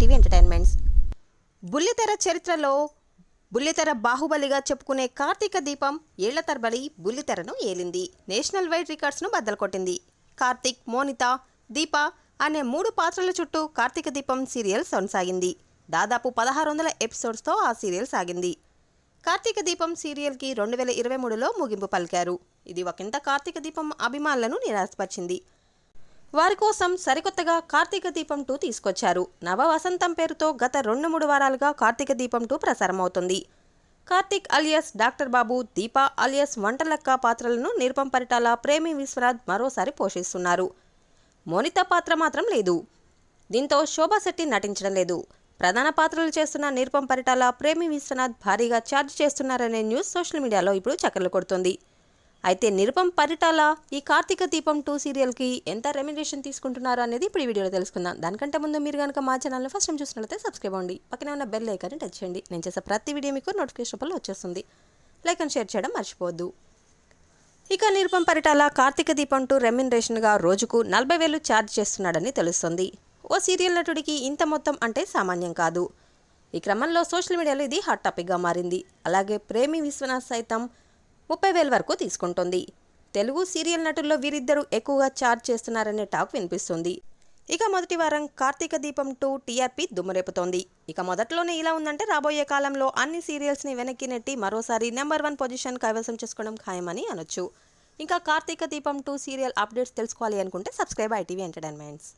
TV entertainments. బుల్లితెర చరిత్రలో బుల్లితెర బాహుబలిగా చెప్పుకునే కార్తీక దీపం ఏళ్ళ తరబడి బుల్లితెరను ఏలింది. నేషనల్ వైడ్ రికార్డ్స్ను బద్దలు కొట్టింది కార్తీక్ మోనిత దీప అనే మూడు పాత్రల చుట్టూ కార్తీక దీపం సీరియల్ కొనసాగింది. దాదాపు పదహారు వందల ఎపిసోడ్స్తో ఆ సీరియల్ సాగింది. కార్తీక దీపం సీరియల్కి రెండు వేల ఇరవై మూడులో ముగింపు పలికారు. ఇది ఒకంత కార్తీక దీపం అభిమానులను నిరాశపరిచింది. వారి కోసం సరికొత్తగా కార్తీక దీపం టూ తీసుకొచ్చారు. నవ వసంతం పేరుతో గత రెండు మూడు వారాలుగా కార్తీక దీపం టూ ప్రసారం అవుతుంది Karthik alias doctor Babu Deepa alias Vantalakka పాత్రలను నిర్పం పరిటాల ప్రేమి విశ్వనాథ్ మరోసారి పోషిస్తున్నారు. మోనిత పాత్ర మాత్రం లేదు. దీంతో శోభా శెట్టి నటించడం లేదు. ప్రధాన పాత్రలు చేస్తున్న నిర్పం పరిటాల ప్రేమి విశ్వనాథ్ భారీగా ఛార్జ్ చేస్తున్నారనే న్యూస్ సోషల్ మీడియాలో ఇప్పుడు చక్కర్లు కొడుతుంది. అయితే నిరుపం పరిటాల ఈ కార్తీక దీపం టూ సీరియల్కి ఎంత రెమ్యునేషన్ తీసుకుంటున్నారు అనేది ఇప్పుడు ఈ వీడియోలో తెలుసుకుందాం. దానికంటే ముందు మీరు కనుక మా ఛానల్ని ఫస్ట్ టైం చూసినట్లయితే సబ్స్క్రైబ్ అవ్వండి. పక్కనే ఉన్న బెల్ ఐకాన్ని టచ్ చేయండి. నేను చేసే ప్రతి వీడియో మీకు నోటిఫికేషన్ రూపంలో వచ్చేస్తుంది. లైక్ అండ్ షేర్ చేయడం మర్చిపోవద్దు. ఇక నిరుపం పరిటాల కార్తీక దీపం టూ రెమ్యునరేషన్గా రోజుకు నలభై వేలు ఛార్జ్ చేస్తున్నాడని తెలుస్తుంది. ఓ సీరియల్ నటుడికి ఇంత మొత్తం అంటే సామాన్యం కాదు. ఈ క్రమంలో సోషల్ మీడియాలో ఇది హాట్ టాపిక్గా మారింది. అలాగే ప్రేమి విశ్వనాథ్ సైతం ముప్పై వేల వరకు తీసుకుంటుంది. తెలుగు సీరియల్ నటుల్లో వీరిద్దరూ ఎక్కువగా ఛార్జ్ చేస్తున్నారనే టాక్ వినిపిస్తుంది. ఇక మొదటి వారం కార్తీక దీపం టూ టీఆర్పీ దుమ్మురేపుతోంది. ఇక మొదట్లోనే ఇలా ఉందంటే రాబోయే కాలంలో అన్ని సీరియల్స్ని వెనక్కి నెట్టి మరోసారి నెంబర్ వన్ పొజిషన్ కైవసం చేసుకోవడం ఖాయమని అనొచ్చు. ఇంకా Karthika Deepam two serial updates తెలుసుకోవాలి అనుకుంటే సబ్స్క్రైబ్ ఐటీవీ ఎంటర్టైన్మెంట్స్.